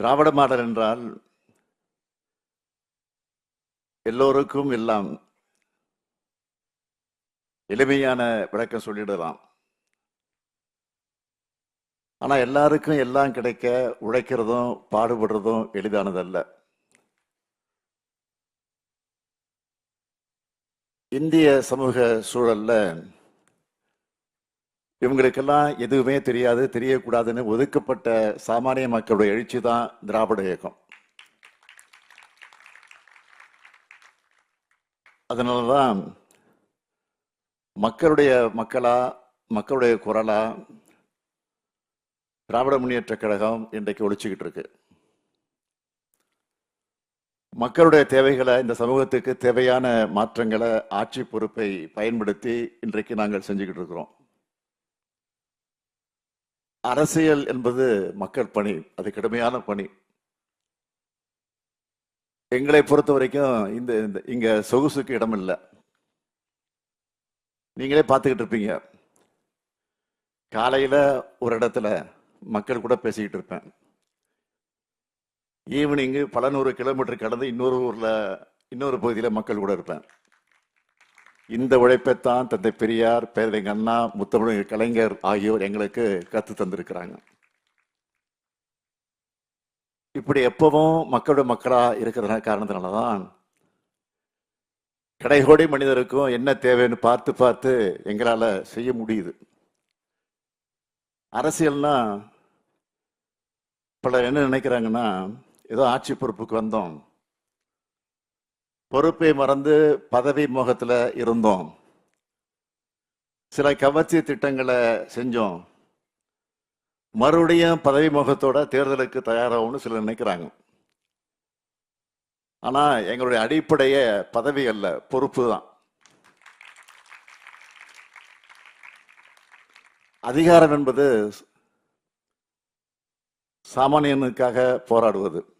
திராவிட model என்றால் எல்லோருக்கும் எல்லாம் எளிமையான விளக்கம் சொல்லிடலாம். ஆனால் எல்லாருக்கும் எல்லாம் கிடைக்க உழைக்கிறதும் பாடுபடுறதும் எளிதானதல்ல. இந்திய சமூக சூழல்ல இவங்களுக்கெல்லாம் எதுவுமே தெரியாது தெரியக்கூடாதுன்னு ஒதுக்கப்பட்ட சாமானிய மக்களுடைய எழுச்சி தான் திராவிட இயக்கம். அதனாலதான் மக்களுடைய மக்களா மக்களுடைய குரலா திராவிட முன்னேற்ற கழகம் இன்றைக்கு ஒழிச்சுக்கிட்டு இருக்கு. மக்களுடைய தேவைகளை இந்த சமூகத்துக்கு தேவையான மாற்றங்களை ஆட்சி பொறுப்பை பயன்படுத்தி இன்றைக்கு நாங்கள் செஞ்சுக்கிட்டு இருக்கிறோம். அரசியல் என்பது மக்கள் பணி அது கடுமையான பணி. எங்களை பொறுத்த வரைக்கும் இந்த இந்த- இங்க சொகுசுக்கு இடம் இல்லை. நீங்களே பார்த்துக்கிட்டு இருப்பீங்க. காலையில ஒரு இடத்துல மக்கள் கூட பேசிக்கிட்டு இருப்பேன். ஈவினிங்கு பல நூறு கிலோமீட்டர் கடந்து இன்னொரு ஊர்ல இன்னொரு பகுதியில மக்கள் கூட இருப்பேன். இந்த உழைப்பைத்தான் தந்தை பெரியார் பேரறிஞர் அண்ணா முத்தமிழ் கலைஞர் ஆகியோர் எங்களுக்கு கற்று தந்திருக்கிறாங்க. இப்படி எப்பவும் மக்களோட மக்களா இருக்கிற காரணத்தினாலதான் கடைகோடி மனிதருக்கும் என்ன தேவைன்னு பார்த்து பார்த்து எங்களால் செய்ய முடியுது. அரசியல்னா பலர் என்ன நினைக்கிறாங்கன்னா ஏதோ ஆட்சி பொறுப்புக்கு வந்தோம். பொறுப்பை மறந்து பதவி முகத்தில் இருந்தோம். சில கவர்ச்சி திட்டங்களை செஞ்சோம். மறுபடியும் பதவி மோகத்தோட தேர்தலுக்கு தயாராகும்னு சிலர் நினைக்கிறாங்க. ஆனால் எங்களுடைய அடிப்படைய பதவி அல்ல பொறுப்பு தான். அதிகாரம் என்பது சாமானியனுக்காக போராடுவது.